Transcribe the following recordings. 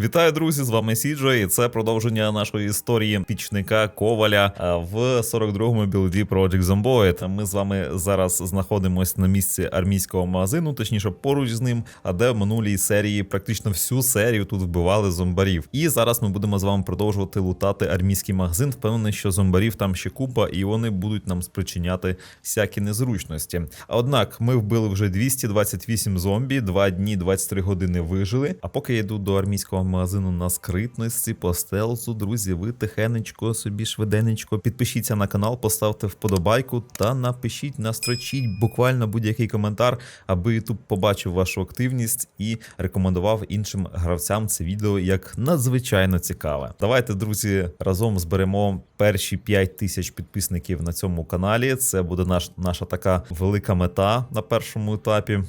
Вітаю, друзі! З вами Сіджо, і це продовження нашої історії пічника Коваля а, в 42-му білді Project Zomboid. Ми з вами зараз знаходимося на місці армійського магазину, точніше поруч з ним, а де в минулій серії практично всю серію тут вбивали зомбарів. І зараз ми будемо з вами продовжувати лутати армійський магазин. Впевнений, що зомбарів там ще купа, і вони будуть нам спричиняти всякі незручності. Однак ми вбили вже 228 зомбі, 2 дні, 23 години вижили. А поки я йду до армійського магазину на скритності по стелсу, друзі, ви тихенечко собі швиденечко підпишіться на канал, поставте вподобайку та напишіть, настрочіть буквально будь-який коментар, аби YouTube побачив вашу активність і рекомендував іншим гравцям це відео як надзвичайно цікаве. Давайте, друзі, разом зберемо перші 5 тисяч підписників на цьому каналі. Це буде наш, наша така велика мета на першому етапі.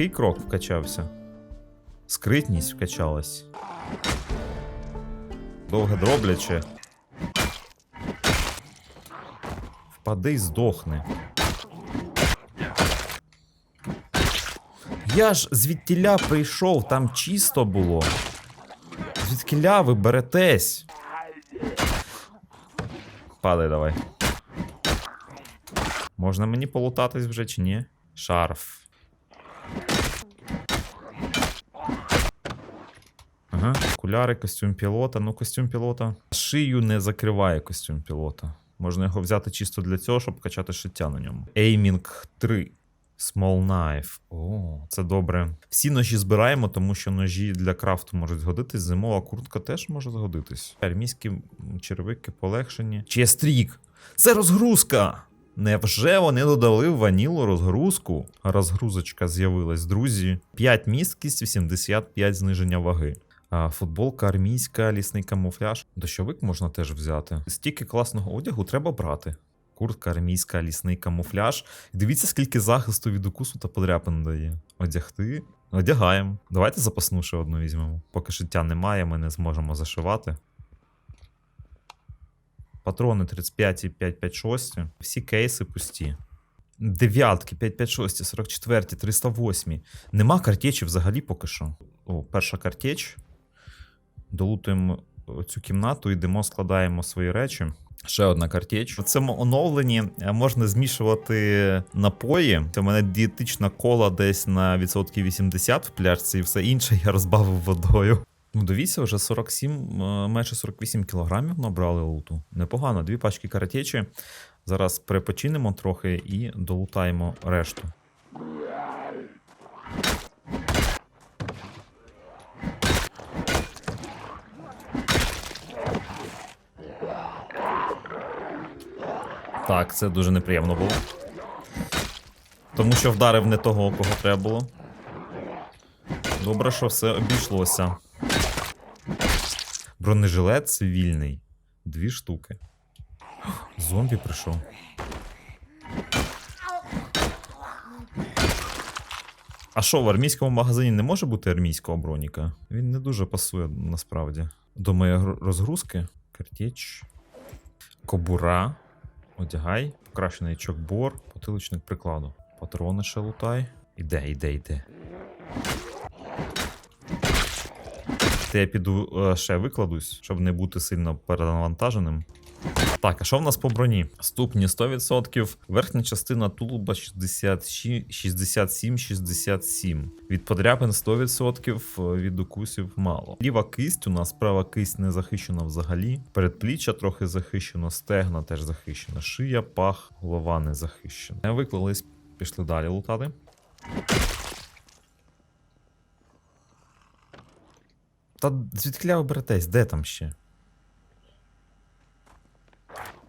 Легкий крок вкачався. Скритність вкачалась. Довге дробляче. Впади й здохни. Я ж звідтіля прийшов, там чисто було. Звідкіля ви беретесь. Падай давай. Можна мені полутатись вже чи ні? Шарф. Ага, окуляри, костюм пілота. Ну, костюм пілота. Шию не закриває костюм пілота. Можна його взяти чисто для цього, щоб качати шиття на ньому. Aiming 3. Small knife. О, це добре. Всі ножі збираємо, тому що ножі для крафту можуть згодитись. Зимова куртка теж може згодитись. Армійські м, черевики полегшені. Честрік! Це розгрузка! Невже вони додали ванілу розгрузку? Розгрузочка з'явилась, друзі. 5 місткість, 85 зниження ваги. Футболка армійська, лісний камуфляж. Дощовик можна теж взяти. Стільки класного одягу треба брати. Куртка армійська, лісний камуфляж. Дивіться, скільки захисту від укусу та подряпин дає. Одягти. Одягаємо. Давайте запасну ще одну візьмемо. Поки шиття немає, ми не зможемо зашивати. Патрони 35 і 556. Всі кейси пусті. Дев'ятки, 556, 44, 308. Нема картечі взагалі поки що. О, перша картеч. Долутуємо цю кімнату, йдемо, складаємо свої речі. Ще одна картеч. У цьому оновленні е, можна змішувати напої. У мене дієтична кола десь на відсотків 80 в пляшці, і все інше я розбавив водою. Ну, дивіться, вже 47, е, майже 48 кілограмів набрали луту. Непогано, дві пачки каратечі. Зараз перепочинемо трохи і долутаємо решту. Так, це дуже неприємно було. Тому що вдарив не того, кого треба було. Добре, що все обійшлося. Бронежилет цивільний. Дві штуки. Зомбі прийшов. А що, в армійському магазині не може бути армійського броніка? Він не дуже пасує насправді. До моєї розгрузки. Картеч. Кобура. Одягай. Покращений чокбор. Потиличник прикладу. Патрони ще лутай. Іде, іде, іде. Та я піду е, ще викладусь, щоб не бути сильно перенавантаженим. Так, а що в нас по броні? Ступні 100%, верхня частина тулуба 67-67. Від подряпин 100%, від укусів мало. Ліва кисть у нас, права кисть не захищена взагалі. Передпліччя трохи захищено, стегна теж захищена. Шия, пах, голова не захищена. Виклались, пішли далі лутати. Та звідкля ви? Де там ще?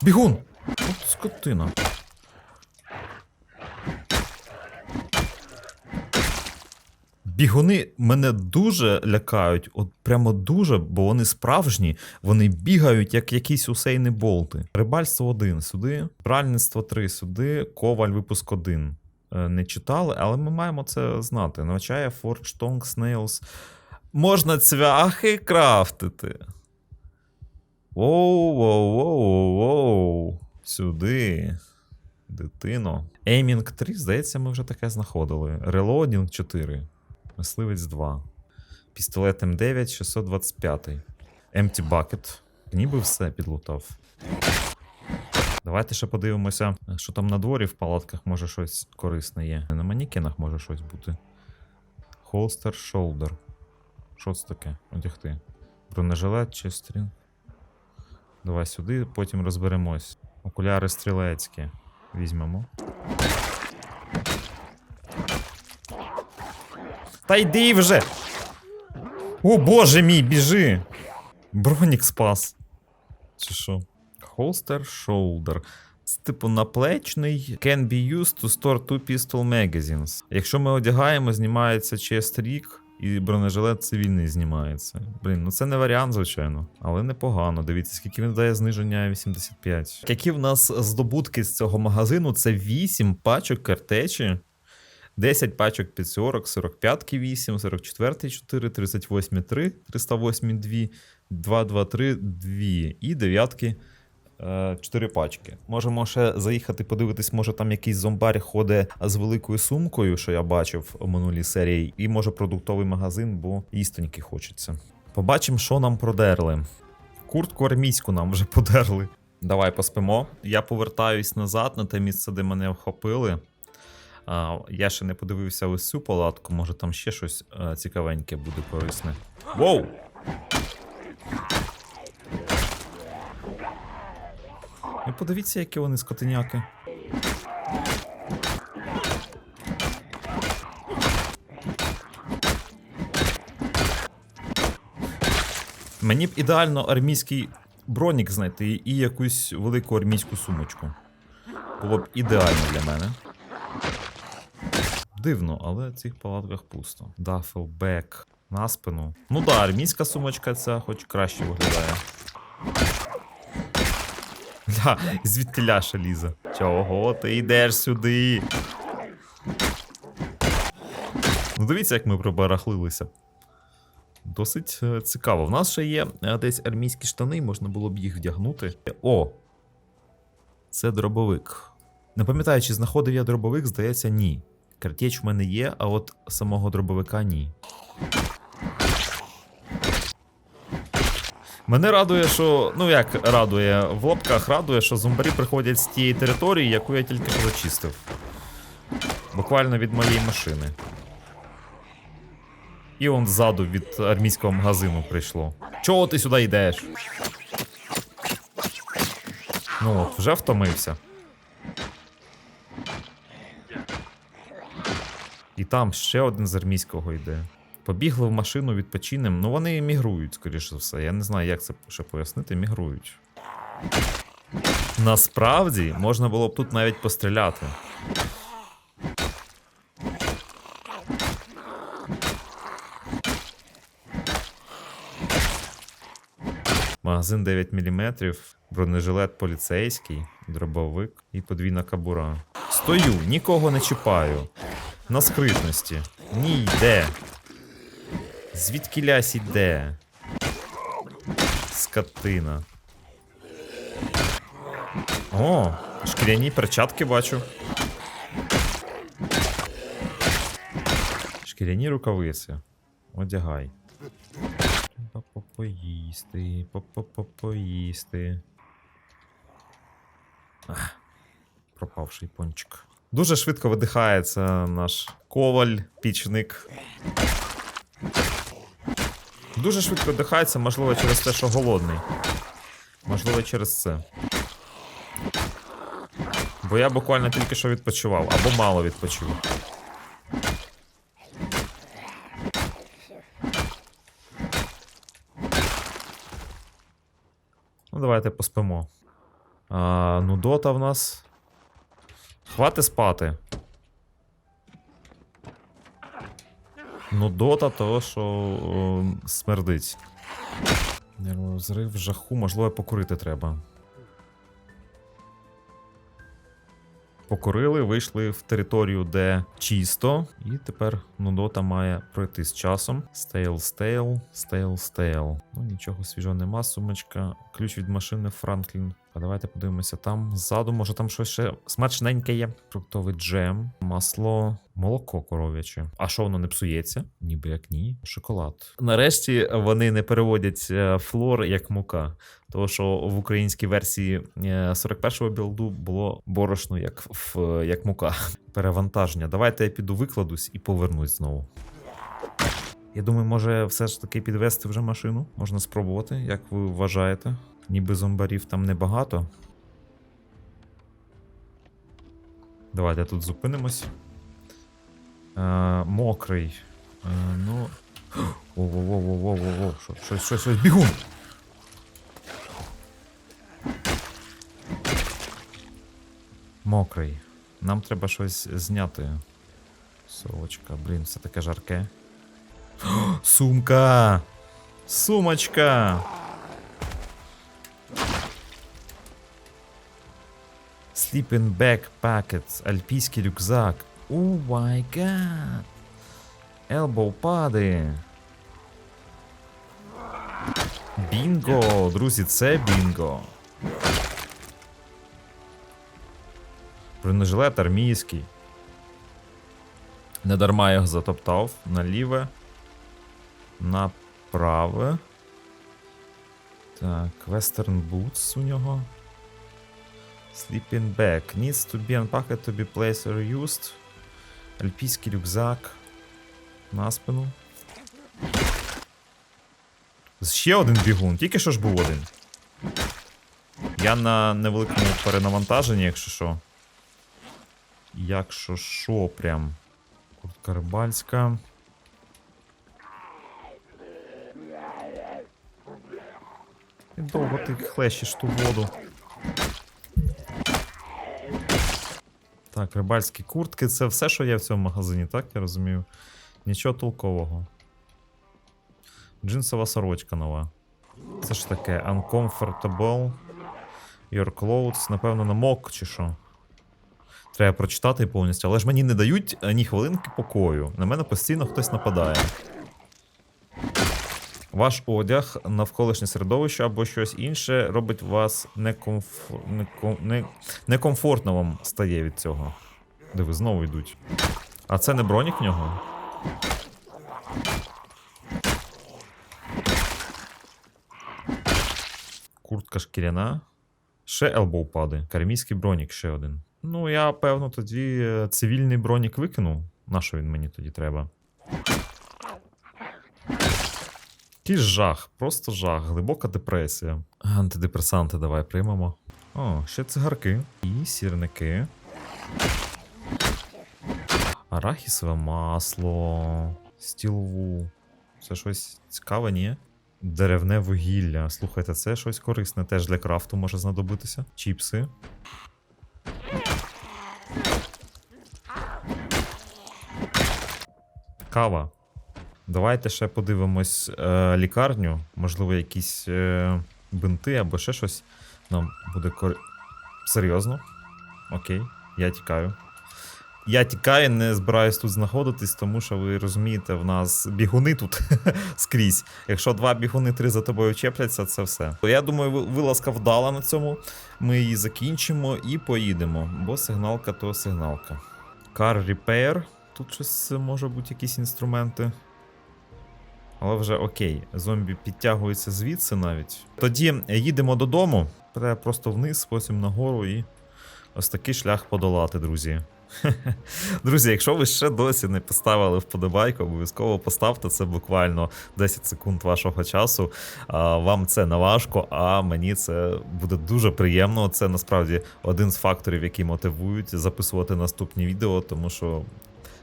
Бігун! От скотина. Бігуни мене дуже лякають, от прямо дуже, бо вони справжні, вони бігають, як якісь усейни болти. Рибальство 1 сюди, пральництво 3 сюди, коваль випуск 1. Е, Не читали, але ми маємо це знати. Навчає Forge Tongue Snails. Можна цвяхи крафтити. Воу, воу, воу, воу. Сюди. Дитино. Aiming 3, здається, ми вже таке знаходили. Reloading 4. Мисливець 2. Пістолет М9 625. Empty Bucket. Ніби все підлутав. Давайте ще подивимося, що там на дворі в палатках може щось корисне є. На манікенах може щось бути. Holster Shoulder. Що це таке? Одягти. Бронежилет чи стрін? Давай сюди, потім розберемось. Окуляри стрілецькі. Візьмемо. Та йди вже! О боже мій, біжи! Бронік спас. Чи що? Holster shoulder. Типу наплечний. Can be used to store two pistol magazines. Якщо ми одягаємо, знімається chest рік, і бронежилет цивільний знімається. Блін, ну це не варіант, звичайно, але непогано. Дивіться, скільки він дає зниження 85. Які в нас здобутки з цього магазину? Це 8 пачок картечі. 10 пачок під 40, 45 8, 44 4, 38 3, 308 2, 2, 2, 3, 2 і дев'ятки 4 пачки. Можемо ще заїхати подивитись, може там якийсь зомбар ходить з великою сумкою, що я бачив у минулій серії, і може продуктовий магазин, бо їстоньки хочеться. Побачимо, що нам продерли. Куртку армійську нам вже подерли. Давай поспимо. Я повертаюсь назад на те місце, де мене вхопили. Я ще не подивився ось цю палатку, може там ще щось е, цікавеньке буде корисне. Воу! Ну подивіться, які вони скотиняки. Мені б ідеально армійський бронік знайти і якусь велику армійську сумочку. Було б ідеально для мене. Дивно, але в цих палатках пусто. Дафелбек на спину. Ну да, армійська сумочка ця хоч краще виглядає. Да, звідти ляша лізе. Чого ти йдеш сюди? Ну, дивіться, як ми пробарахлилися. Досить е, цікаво. В нас ще є е, десь армійські штани, можна було б їх вдягнути. О! Це дробовик. Не пам'ятаю, чи знаходив я дробовик, здається, ні. Картеч в мене є, а от самого дробовика ні. Мене радує, що. Ну як радує, в лапках радує, що зомбарі приходять з тієї території, яку я тільки зачистив. Буквально від моєї машини. І он ззаду від армійського магазину прийшло. Чого ти сюди йдеш? Ну от, вже втомився. І там ще один з армійського йде. Побігли в машину, відпочинем. Ну вони мігрують, скоріше за все. Я не знаю, як це ще пояснити. Мігрують. Насправді можна було б тут навіть постріляти. Магазин 9 мм, бронежилет поліцейський, дробовик і подвійна кабура. Стою, нікого не чіпаю. На скритності. Ні йде. Звідки лясь іде? Скотина. О, шкіряні перчатки бачу. Шкіряні рукавиці. Одягай. Треба Поїсти, поїсти. Ах, пропавший пончик. Дуже швидко видихається наш коваль, пічник. Дуже швидко видихається, можливо, через те, що голодний. Можливо, через це. Бо я буквально тільки що відпочивав, або мало відпочив. Ну, давайте поспимо. А, ну, дота в нас. Хвати спати. Ну, дота того, що о, смердить. Нервозрив, жаху, можливо, покурити треба. Покурили, вийшли в територію, де чисто, і тепер Нудота має пройти з часом. Стейл, стейл, стейл, стейл. Ну, нічого свіжого нема, сумочка. Ключ від машини Франклін А давайте подивимося там ззаду, може там щось ще смачненьке є. Фруктовий джем, масло, молоко коров'яче. А що воно не псується? Ніби як ні. Шоколад. Нарешті вони не переводять е, флор як мука. Тому що в українській версії е, 41-го білду було борошно як, в, як мука. Перевантаження. Давайте я піду викладусь і повернусь знову. Я думаю, може все ж таки підвести вже машину. Можна спробувати, як ви вважаєте. Ніби зомбарів там небагато. Давайте тут зупинимось. Е, мокрий. Е, ну. Воу-воу-воу-воу-воу-воу. Що- Щось, щось, щось, бігун! Мокрий. Нам треба щось зняти. Совочка, блін, все таке жарке. Сумка! Сумочка! Sleeping bag packets, альпійський рюкзак. О май гад! Елбоу пади. Бінго! Друзі, це бінго. Бронежилет армійський. Не дарма його затоптав. Наліве. Направе. Так, Western Boots у нього. Sleeping bag. Needs to be unpacked to be placed or used. Альпійський рюкзак. На спину. Ще один бігун, тільки що ж був один. Я на невеликому перенавантаженні, якщо що. Якщо що, прям. Куртка рибальська. І довго ти хлещеш ту воду. Так, рибальські куртки це все, що є в цьому магазині, так я розумію? Нічого толкового. Джинсова сорочка нова. Це ж таке uncomfortable. Your clothes, напевно, намок чи що. Треба прочитати повністю, але ж мені не дають ні хвилинки покою. На мене постійно хтось нападає. Ваш одяг, навколишнє середовище або щось інше робить вас некомф... неком... не... некомфортно вам стає від цього. Диви, знову йдуть. А це не бронік в нього? Куртка шкіряна. Ще елбоупади. Кармійський бронік ще один. Ну, я, певно, тоді е, цивільний бронік викину. На що він мені тоді треба? Який жах, просто жах, глибока депресія. Антидепресанти давай приймемо. О, ще цигарки. І сірники. Арахісове масло. Стілову. Це щось цікаве, ні? Деревне вугілля. Слухайте, це щось корисне теж для крафту може знадобитися. Чіпси. Кава. Давайте ще подивимось е, лікарню. Можливо, якісь е, бинти або ще щось нам буде кор... Серйозно? Окей, я тікаю. Я тікаю, не збираюсь тут знаходитись, тому що ви розумієте, в нас бігуни тут скрізь. Якщо два бігуни, три за тобою чепляться, це все. Я думаю, ви- вилазка вдала на цьому. Ми її закінчимо і поїдемо. Бо сигналка то сигналка. Car Repair. Тут щось може бути якісь інструменти. Але вже окей, зомбі підтягуються звідси навіть. Тоді їдемо додому. Треба просто вниз, потім нагору і ось такий шлях подолати, друзі. Друзі, якщо ви ще досі не поставили вподобайку, обов'язково поставте це буквально 10 секунд вашого часу. Вам це не важко, а мені це буде дуже приємно. Це насправді один з факторів, які мотивують записувати наступні відео, тому що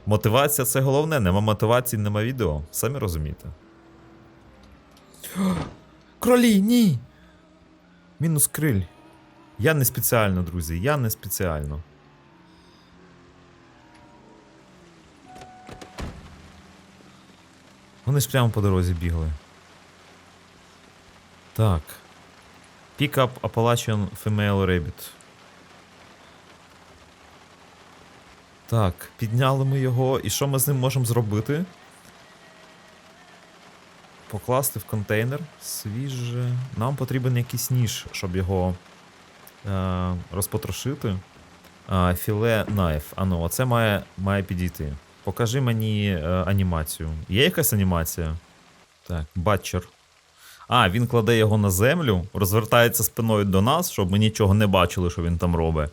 мотивація це головне. Нема мотивації, нема відео. Самі розумієте. Кролі, ні! Мінус криль. Я не спеціально, друзі, я не спеціально. Вони ж прямо по дорозі бігли. Так. Up Appalachian Female Rabbit. Так, підняли ми його. І що ми з ним можемо зробити? Покласти в контейнер. Свіже. Нам потрібен якийсь ніж, щоб його Е, розпотрошити. А, філе найф. А ну, оце має, має підійти. Покажи мені е, анімацію. Є якась анімація? Так, батчер. А, він кладе його на землю, розвертається спиною до нас, щоб ми нічого не бачили, що він там робить.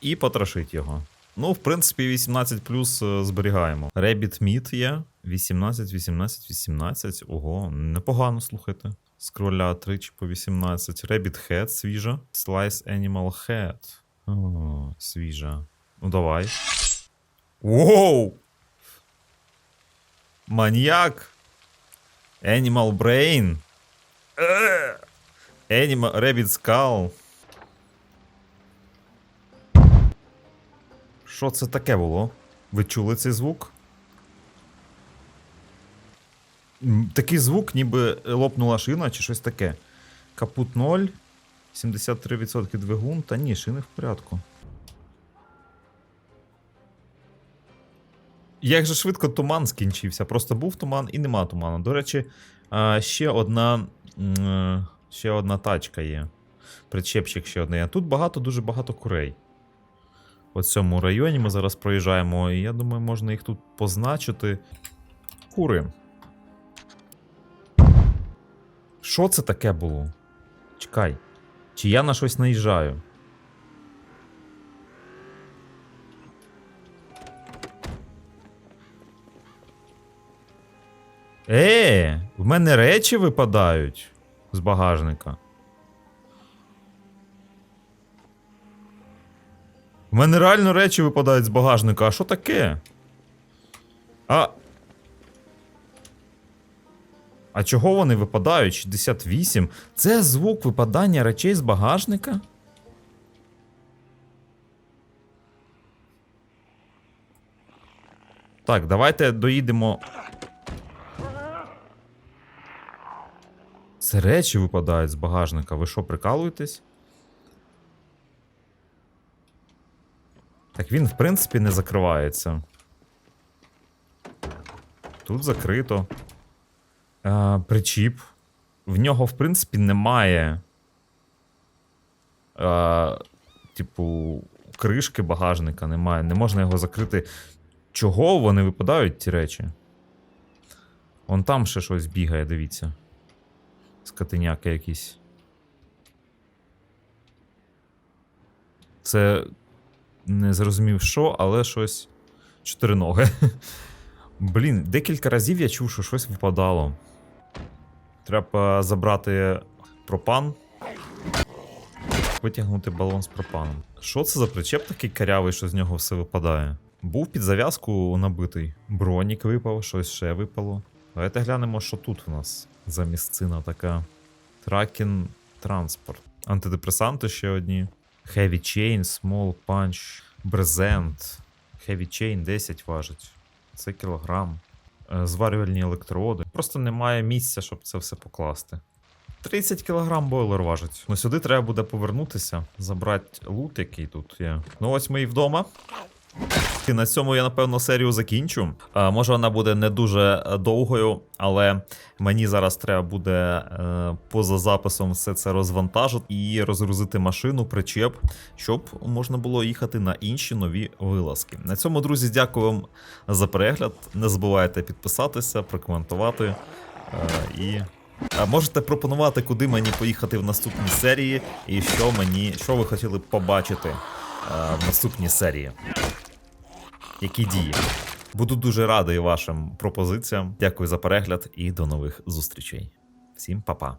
І потрошить його. Ну, в принципі, 18 плюс е, зберігаємо. Rabbit Meat є. 18, 18, 18. Ого, непогано, слухайте. Скроля тричі по 18. Rabbit Head свіжа. Slice Animal Head. О, свіжа. Ну давай. Воу! Маньяк! Animal Brain. Е! Animal Rabbit Skull. Що це таке було? Ви чули цей звук? Такий звук, ніби лопнула шина чи щось таке. Капут 0, 73% двигун, та ні, шини в порядку. Як же швидко туман скінчився. Просто був туман і нема туману. До речі, ще одна. е, Ще одна тачка є. Причепчик ще один. є. Тут багато, дуже багато курей. У цьому районі ми зараз проїжджаємо, і я думаю, можна їх тут позначити. Кури. Що це таке було? Чекай. Чи я на щось наїжджаю? Е, в мене речі випадають з багажника. В мене реально речі випадають з багажника. А що таке? А. А чого вони випадають? 68. Це звук випадання речей з багажника? Так, давайте доїдемо. Це речі випадають з багажника. Ви що, прикалуєтесь? Так він, в принципі, не закривається. Тут закрито. А, причіп. В нього, в принципі, немає. А, типу, кришки багажника немає. Не можна його закрити. Чого вони випадають, ті речі? Вон там ще щось бігає, дивіться. Скотиняки якісь. Це не зрозумів що, але щось. Чотири ноги. Блін, декілька разів я чув, що щось випадало. Треба забрати пропан. Витягнути балон з пропаном. Що це за причеп такий карявий, що з нього все випадає? Був під зав'язку набитий. Бронік випав, щось ще випало. Давайте глянемо, що тут у нас за місцина така. Тракін транспорт. Антидепресанти ще одні. Heavy Chain, Small Punch, Брезент. Heavy Chain 10 важить. Це кілограм. Е, Зварювальні електроди. Просто немає місця, щоб це все покласти. 30 кілограм бойлер важить. Ну сюди треба буде повернутися, забрати лут, який тут є. Ну ось ми і вдома. І на цьому я напевно серію закінчу. А, може вона буде не дуже е, довгою, але мені зараз треба буде е, поза записом все це розвантажити і розгрузити машину, причеп, щоб можна було їхати на інші нові вилазки. На цьому, друзі, дякую вам за перегляд. Не забувайте підписатися, прокоментувати е, і. Можете пропонувати, куди мені поїхати в наступній серії, і що мені, що ви хотіли б побачити е, в наступній серії які дії. Буду дуже радий вашим пропозиціям. Дякую за перегляд і до нових зустрічей. Всім па-па.